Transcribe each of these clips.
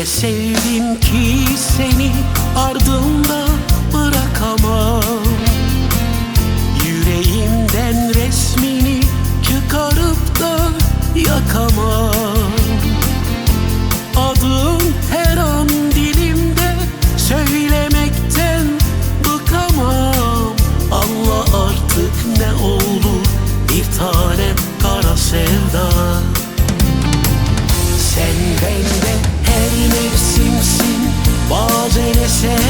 Öyle sevdim ki seni ardında bırakamam. say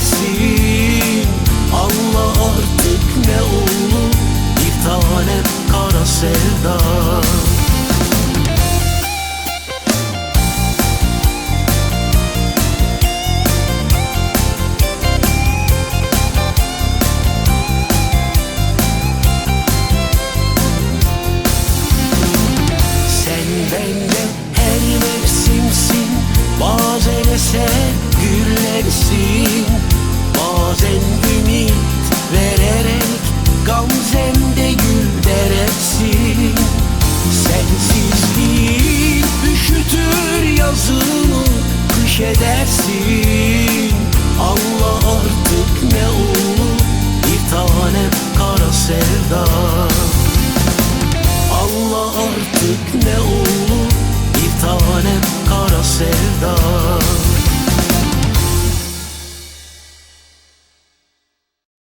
gelsin Allah artık ne olur? Bir tanem kara sevda. Bazen ise güllersin. Bazen ümit vererek Gamzemde gül deresi Sensizliği üşütür yazını Kış edersin.